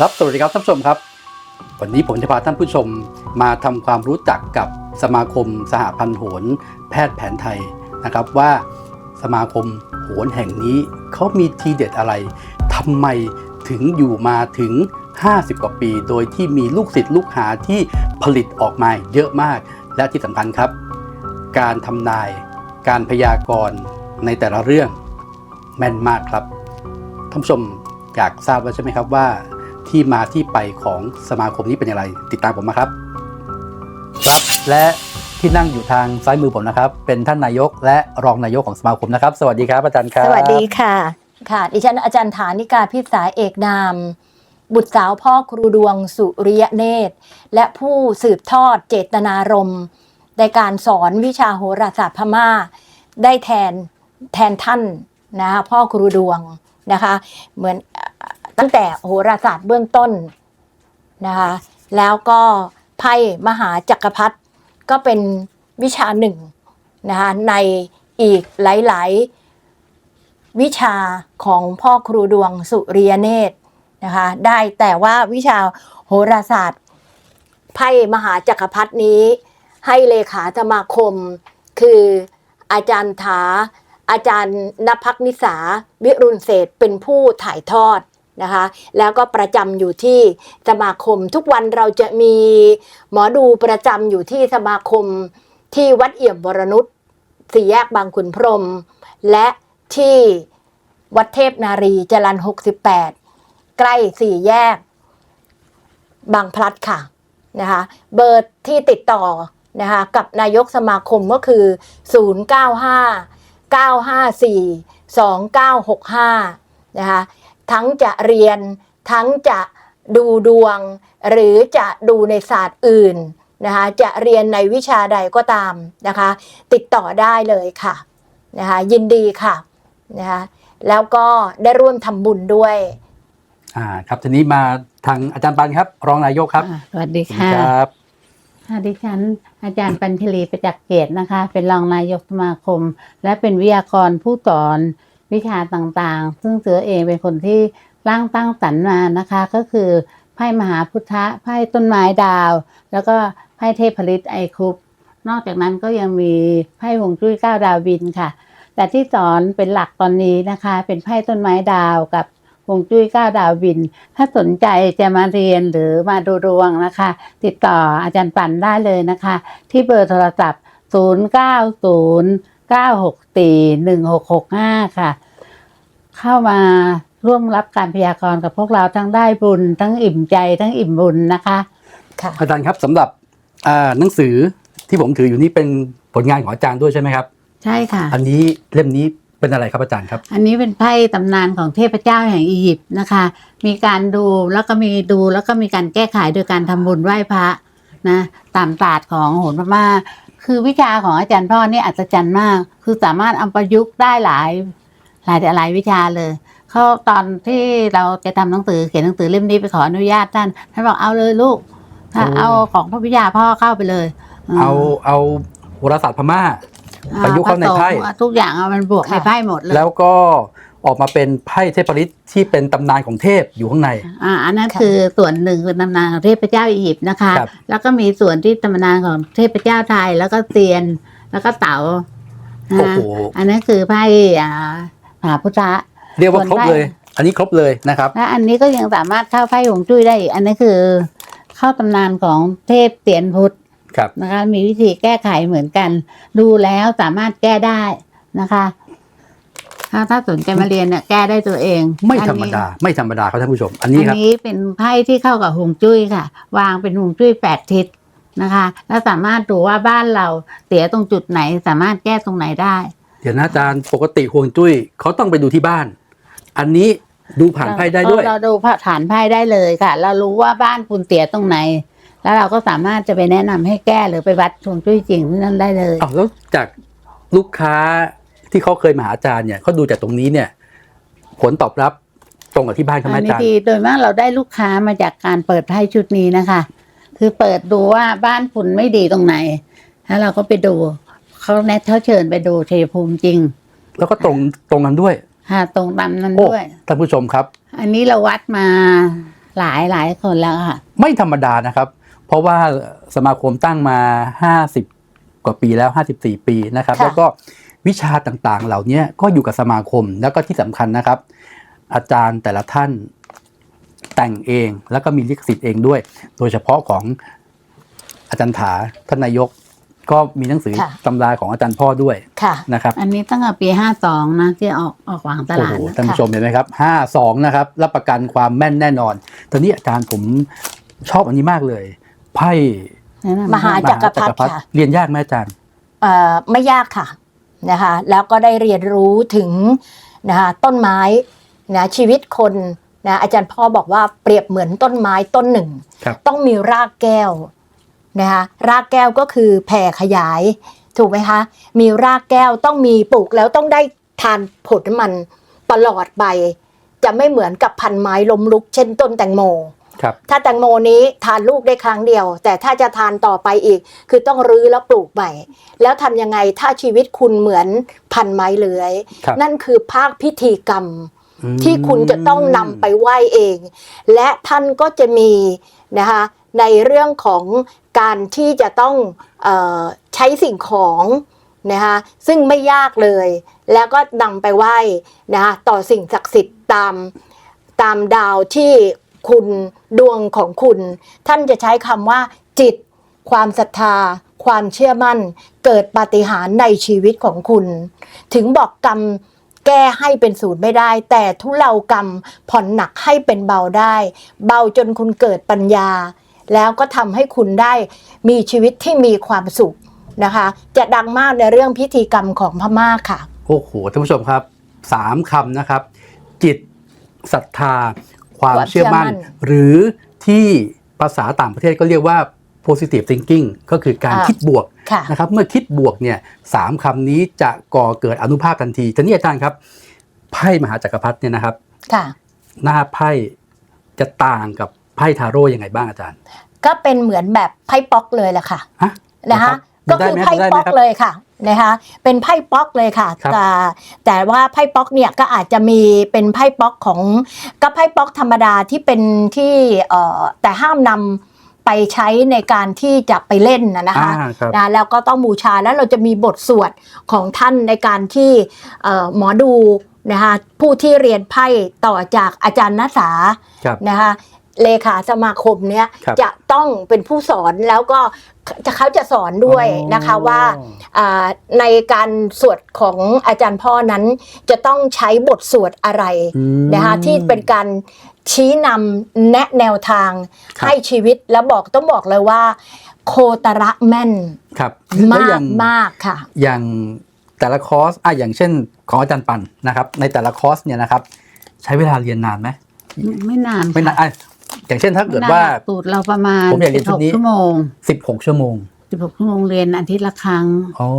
ครับ สวัสดีครับท่านผู้ชมครับ วันนี้ผมจะพาท่านผู้ชมมาทำความรู้จักกับสมาคมสหพันธ์โหนแพทย์แผนไทยนะครับว่าสมาคมโหนแห่งนี้เขามีทีเด็ดอะไรทำไมถึงอยู่มาถึง 50 กว่าปี โดยที่มีลูกศิษย์ลูกหาที่ผลิตออกมาเยอะมาก และที่สำคัญครับ การทำนาย การพยากรณ์ในแต่ละเรื่องแม่นมากครับท่านผู้ชมอยากทราบแล้วใช่ไหมครับว่า ที่มาที่ไปของสมาคมนี้เป็นอย่างไร ติดตามผมมาครับ ครับ และที่นั่งอยู่ทางซ้ายมือผมนะครับ เป็นท่านนายกและรองนายกของสมาคมนะครับ สวัสดีครับอาจารย์ครับ สวัสดีค่ะ ค่ะ ดิฉันอาจารย์ฐานิกาพิสายเอกนาม บุตรสาวพ่อครูดวงสุริยเนตร และผู้สืบทอดเจตนารมณ์ในการสอนวิชาโหราศาสตร์พม่า ได้แทนแทนท่านนะพ่อครูดวงนะคะ เหมือน ตั้งแต่โหราศาสตร์เบื้องต้นนะคะแล้วก็ไพ่มหาจักรพรรดิก็เป็นวิชาหนึ่งนะคะในอีกหลาย ๆ วิชาของพ่อครูดวงสุริยเนตรนะคะได้แต่ว่าวิชาโหราศาสตร์ไพ่มหาจักรพรรดินี้ ให้เลขาสมาคม คืออาจารย์ถาอาจารย์นภักนิสา วิรุณเศษเป็นผู้ถ่ายทอด นะคะ แล้วก็ประจำอยู่ที่สมาคม ทุกวันเราจะมีหมอดูประจำอยู่ที่สมาคมที่วัดเอี่ยมวรนุชสี่แยกบางขุนพรม และที่วัดเทพนารีจรัน68 ใกล้สี่แยก บางพลัดค่ะนะคะเบอร์ที่ติดต่อนะคะกับนายกสมาคมก็คือ 095 954 2965นะคะ ทั้งจะเรียน ทั้งจะดูดวง หรือจะดูในศาสตร์อื่นนะคะจะเรียนในวิชาใดก็ตามนะคะ ติดต่อได้เลยค่ะนะคะยินดีค่ะนะคะแล้วก็ได้ร่วมทำบุญด้วยอ่าครับทีนี้มาทางอาจารย์ปันครับ รองนายกครับอ่าสวัสดีสวัสดีค่ะครับค่ะดิฉัน อาจารย์ปัญชลีประจักษ์เกตนะคะ เป็นรองนายกสมาคม และเป็นวิทยากรผู้สอน วิชาต่างๆ ซึ่งเสือเองเป็นคนที่ร่างตั้งสรรมานะคะ ก็คือไพ่มหาพุทธะไพ่ต้นไม้ดาว แล้วก็ไพ่เทพฤทธิ์ไอคุปนอกจากนั้นก็ยังมีไพ่หงจุ้ยเก้าดาวินค่ะ แต่ที่สอนเป็นหลักตอนนี้นะคะ เป็นไพ่ต้นไม้ดาวกับฮวงจุ้ยเก้าดาวิน ถ้าสนใจจะมาเรียนหรือมาดูดวงนะคะ ติดต่ออาจารย์ปั่นได้เลยนะคะ ที่เบอร์โทรศัพท์ 0 9 0 9 6 4 1 6 6 5ค่ะ เข้ามาร่วมรับการพยากรณ์กับพวกเราทั้งได้บุญ ทั้งอิ่มใจทั้งอิ่มบุญนะคะค่ะอาจารย์ครับสำหรับอ่าหนังสือที่ผมถืออยู่นี่เป็นผลงานของอาจารย์ด้วยใช่ไหมครับ ใช่ค่ะ อันนี้เล่มนี้เป็นอะไรครับอาจารย์ครับ อันนี้เป็นไพ่ตำนานของเทพเจ้าแห่งอียิปต์นะคะ มีการดูแล้วก็มีดูแล้วก็มีการแก้ไขโดยการทำบุญไหว้พระนะตามศาสตร์ของโหรพม่า คือวิชาของอาจารย์พ่อนี่อัศจรรย์มาก คือสามารถเอาประยุกต์ได้หลาย หลายหลายวิชาเลยเขาตอนที่เราจะทำหนังสือเขียนหนังสือเล่มนี้ไปขออนุญาตท่านท่านบอกเอาเลยลูกถ้าโอ้เอาของพระวิทยาพ่อเข้าไปเลย เอาเอาโหราศาสตร์พม่าอ่า ประยุกต์เข้าในไพ่ผสมทุกอย่างเอามันบวกในค่ะไพ่หมดเลยแล้วก็ออกมาเป็นไพ่เทพฤทธิ์ที่เป็นตำนานของเทพอยู่ข้างใน อ่า อันนั้นค่ะคือส่วนหนึ่งเป็นตำนานของเทพเจ้าอียิปต์นะคะครับแล้วก็มีส่วนที่ตำนานของเทพเจ้าไทย แล้วก็เตียน แล้วก็เต๋าโอ้นะโหอันนั้นคือไพ่อ่ามหาพุทธะ เรียกว่าครบส่วนไพ่เลย อันนี้ครบเลยนะครับ และอันนี้ก็ยังสามารถเข้าไพ่หงจุ้ยได้อีก อันนี้คือเข้าตำนานของเทพเตียนพุทธ ครับนะคะมีวิธีแก้ไขเหมือนกัน ดูแล้วสามารถแก้ได้นะคะ ถ้าถ้าสนใจมาเรียนเนี่ยแก้ได้ตัวเอง ไม่ธรรมอันนี้ดา ไม่ธรรมดาครับท่านผู้ชม อันนี้อันครับนี้เป็นไพ่ที่เข้ากับฮวงจุ้ยค่ะ วางเป็นฮวงจุ้ยแปดทิศนะคะ แล้วสามารถดูว่าบ้านเราเสียตรงจุดไหน สามารถแก้ตรงไหนได้ เดี๋ยวนะอาจารย์ปกติห่วงจุ้ยเขาต้องไปดูที่บ้าน อันนี้ดูผ่านไพ่ได้ด้วย เราดูฐานไพ่ได้เลยค่ะ เรารู้ว่าบ้านคุณเสียตรงไหน แล้วเราก็สามารถจะไปแนะนำให้แก้หรือไปวัดฮวงจุ้ยจริงที่นั่นได้เลยอ้าวแล้วจากลูกค้าที่เขาเคยมาหาอาจารย์เนี่ยเขาดูจากตรงนี้เนี่ย ผลตอบรับตรงกับที่บ้านเขาไหมอันอานี้จารย์ดีโดยมากเราได้ลูกค้ามาจากการเปิดไพ่ชุดนี้นะคะ คือเปิดดูว่าบ้านคุณไม่ดีตรงไหนแล้วเราก็ไปดูเขาแนะเขาเชิญไปดูชัยภูมิจริง แล้วก็ตรงตรงกันด้วยค่ะตรงตามนั้นโอ้ด้วยท่านผู้ชมครับ อันนี้เราวัดมาหลายหลายคนแล้วค่ะ ไม่ธรรมดานะครับ เพราะว่าสมาคมตั้งมา 50 กว่าปีแล้ว 54 ปีนะครับค่ะแล้วก็วิชาต่างๆ เหล่านี้ก็อยู่กับสมาคมแล้วก็ที่สำคัญนะครับ อาจารย์แต่ละท่านแต่งเองแล้วก็มีลิขสิทธิ์เองด้วย โดยเฉพาะของอาจารย์ถาท่านนายกก็มีหนังสือค่ะตำราของอาจารย์พ่อด้วยค่ะนะครับ อันนี้ตั้งแต่ปีห้าสองนะที่ออกออกวางตโอ้ลาโหดนะท่านผู้ชมเห็นไหมครับห้าสองนะครับ รับประกันความแม่นแน่นอน ตอนนี้อาจารย์ผมชอบอันนี้มากเลย ไพ่แนะนำมหาให้จักรพรรดิค่ะเรียนยากไหมอาจารย์เอ่อไม่ยากค่ะนะคะแล้วก็ได้เรียนรู้ถึงนะคะต้นไม้นะชีวิตคนนะอาจารย์พ่อบอกว่าเปรียบเหมือนต้นไม้ต้นหนึ่งครับต้องมีรากแก้วนะคะรากแก้วก็คือแผ่ขยาย ถูกไหมคะ มีรากแก้วต้องมีปลูกแล้วต้องได้ทานผลมันตลอดไป จะไม่เหมือนกับพันไม้ล้มลุกเช่นต้นแตงโม ครับถ้าแตงโมนี้ทานลูกได้ครั้งเดียว แต่ถ้าจะทานต่อไปอีก คือต้องรื้อแล้วปลูกใหม่ แล้วทำยังไงถ้าชีวิตคุณเหมือนพันไม้เลื้อย ครับนั่นคือภาคพิธีกรรม อืม ที่คุณจะต้องนำไปไหว้เอง และท่านก็จะมีนะคะในเรื่องของการที่จะต้องเออใช้สิ่งของนะคะซึ่งไม่ยากเลย แล้วก็นำไปไหว้นะคะต่อสิ่งศักดิ์สิทธิ์ตามตามดาวที่ คุณดวงของคุณ ท่านจะใช้คำว่า จิต ความศรัทธา ความเชื่อมั่น เกิดปาฏิหาริย์ในชีวิตของคุณ ถึงบอกกรรมแก้ให้เป็นศูนย์ไม่ได้ แต่ทุเลากรรมผ่อนหนักให้เป็นเบาได้ เบาจนคุณเกิดปัญญา แล้วก็ทำให้คุณได้มีชีวิตที่มีความสุขนะคะ จะดังมากในเรื่องพิธีกรรมของพม่าค่ะ โอ้โหท่านผู้ชมครับสามคำนะครับ จิตศรัทธา ความความเชื่อมั่นเชื่อมั่น หรือที่ภาษาต่างประเทศก็เรียกว่า positive thinking ก็คือการอ่าคิดบวกค่ะนะครับเมื่อคิดบวกเนี่ยสามคำนี้จะก่อเกิดอนุภาคทันทีทีนี้อาจารย์ครับไพ่มหาจักรพรรดิเนี่ยนะครับค่ะหน้าไพ่จะต่างกับไพ่ทาโร่ยังไงบ้างอาจารย์ ก็เป็นเหมือนแบบไพ่ป๊อกเลยแหละค่ะฮะนะคะดูก็ได้คือไหมไพ่ดูได้ไหมป๊อกครับเลยค่ะ นะคะเป็นไพ่ป๊อกเลยค่ะครับแต่แต่ว่าไพ่ป๊อกเนี่ยก็อาจจะมีเป็นไพ่ป๊อกของก็ไพ่ป๊อกธรรมดาที่เป็นที่เอ่อแต่ห้ามนำไปใช้ในการที่จะไปเล่นนะนะคะอ่าครับ นะแล้วก็ต้องบูชาแล้วเราจะมีบทสวดของท่านในการที่เอ่อหมอดูนะคะผู้ที่เรียนไพ่ต่อจากอาจารย์นัสา ครับ นะคะ เลขาสมาคมเนี้ยครับจะต้องเป็นผู้สอนแล้วก็จะเขาจะสอนด้วยนะคะว่าอ่าในการสวดของอาจารย์พ่อนั้นจะต้องใช้บทสวดอะไรอืม นะคะที่เป็นการชี้นำแนะแนวทางครับ ให้ชีวิตแล้วบอกต้องบอกเลยว่า โคตระแม่นครับแล้วมาอกย่างมากค่ะ อย่างแต่ละคอร์สอะอย่างเช่นของอาจารย์ปันนะครับ ในแต่ละคอร์สเนี่ยนะครับ ใช้เวลาเรียนนานไหมไม่นานไม่นานอะ อย่างเช่นถ้าเกิดว่าหลักสูตรเราประมาณผมอยากเรียนชุดนี้16ชั่วโมง16ชั่วโมงสิบหกชั่วโมงเรียนอาทิตย์ละครั้งอ๋อ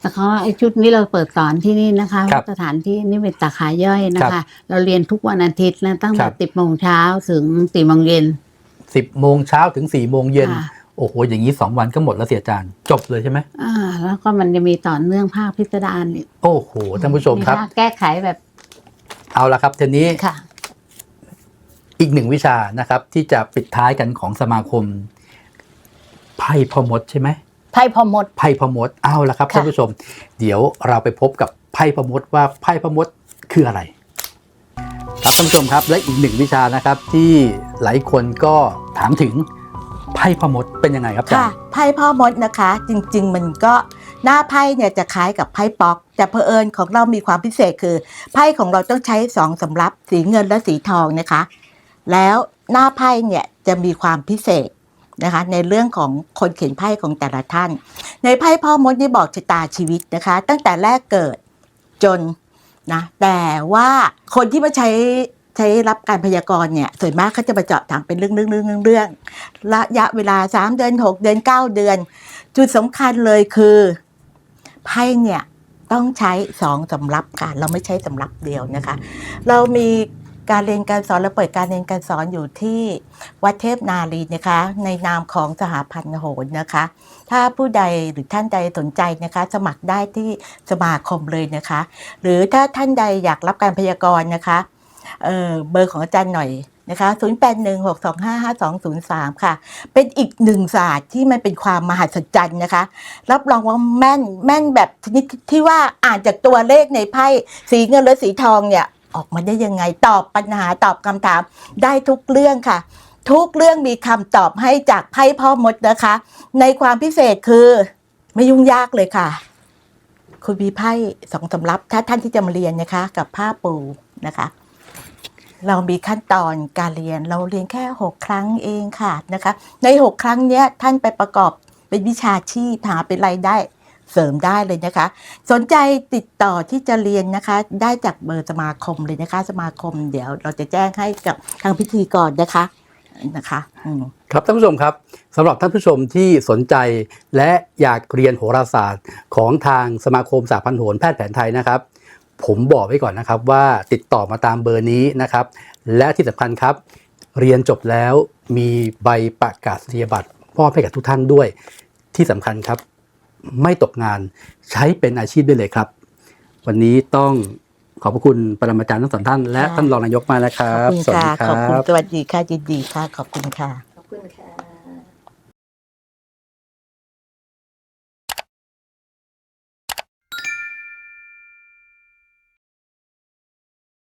แต่เขาไอชุดนี้เราเปิดสอนที่นี่นะคะครับสถานที่นี่เป็นสาขาย่อยนะครัคะบเราเรียนทุกวันอาทิตย์นะตั้งคแต่รับสิบโมงเช้าถึงสี่โมงเย็น10โมงเช้าถึง4โมงเย็นค่ะโอ้โห อย่างนี้2วันก็หมดแล้วเสียอาจารย์จบเลยใช่ไหมอ่า แล้วก็มันจะมีต่อเนื่องภาคพิสดารอีกโอ้โห ท่านผู้ชมครับภาแก้ไขแบบ เอาละครับทีนี้ค่ะ อีกหนึ่งวิชานะครับ ที่จะปิดท้ายกันของสมาคมไพ่พอมดใช่ไหมไพ่พอมดไพ่พอมดเอาละครับค่ะท่านผู้ชม เดี๋ยวเราไปพบกับไพ่พอมดว่าไพ่พอมดคืออะไร ครับท่านผู้ชมครับและอีกหนึ่งวิชานะครับที่หลายคนก็ถามถึงไพ่พอมดเป็นยังไงครับอาจารค่ะย์ไพ่พ่อมดนะคะ จริง ๆ มันก็หน้าไพ่เนี่ยจะคล้ายกับไพ่ป๊อก แต่เผอิญของเรามีความพิเศษคือ ไพ่ของเราต้องใช้สองสำรับสีเงินและสีทองนะคะ แล้วหน้าไพ่เนี่ยจะมีความพิเศษนะคะในเรื่องของคนเขียนไพ่ของแต่ละท่าน ในไพ่พ่อมดนี่บอกชะตาชีวิตนะคะ ตั้งแต่แรกเกิดจนนะแต่ว่าคนที่มาใช้ใช้รับการพยากรณ์เนี่ยส่วนมากเขาจะมาเจาะถามเป็นเรื่องเรื่องเรื่องเรื่องเรื่องระยะเวลา 3 เดือน 6 เดือน 9 เดือน จุดสำคัญเลยคือไพ่เนี่ยต้องใช้สองสำรับค่ะเราไม่ใช้สำรับเดียวนะคะ เรามี การเรียนการสอนและเปิดการเรียนการสอนอยู่ที่วัดเทพนารีนะคะ ในนามของสหพันธ์โหนนะคะ ถ้าผู้ใดหรือท่านใดสนใจนะคะ สมัครได้ที่สมาคมเลยนะคะ หรือถ้าท่านใดอยากรับการพยากรณ์นะคะเเบอร์ของอาจารย์หน่อยนะคะ 0816255203 ค่ะ เป็นอีกหนึ่งศาสตร์ที่มันเป็นความมหัศจรรย์นะคะ รับรองว่าแม่นแม่นแบบชนิดที่ว่าอ่านจากตัวเลขในไพ่สีเงินและสีทองเนี่ย ออกมาได้ยังไง ตอบปัญหาตอบคำถามได้ทุกเรื่องค่ะ ทุกเรื่องมีคำตอบให้จากไพ่พ่อมดนะคะ ในความพิเศษคือไม่ยุ่งยากเลยค่ะ คุณมีไพ่สองสำรับถ้าท่านที่จะมาเรียนนะคะ กับผ้าปูนะคะเรามีขั้นตอนการเรียนเราเรียนแค่หกครั้งเองค่ะนะคะ ในหกครั้งเนี้ยท่านไปประกอบเป็นวิชาชีพหาเป็นรายได้ เสริมได้เลยนะคะ สนใจติดต่อที่จะเรียนนะคะ ได้จากเบอร์สมาคมเลยนะคะ สมาคมเดี๋ยวเราจะแจ้งให้กับทางพิธีกรนะคะนะคะครับท่านผู้ชมครับสำหรับท่านผู้ชมที่สนใจและอยากเรียนโหราศาสตร์ของทางสมาคมสาพันโหรแพทย์แผนไทยนะครับ ผมบอกไว้ก่อนนะครับว่าติดต่อมาตามเบอร์นี้นะครับ และที่สำคัญครับ เรียนจบแล้วมีใบประกาศนียบัตรมอบให้กับทุกท่านด้วย ที่สำคัญครับ ไม่ตกงาน ใช้เป็นอาชีพได้เลยครับ วันนี้ต้องขอบพระคุณปรมาจารย์ทั้งสองท่านและค่ะท่านรองนายกมากนะคขรัอบบคุณสวัสค่ะดีคขอบคุณรับสวัสดีค่ะยินดีค่ะ ขอบคุณค่ะ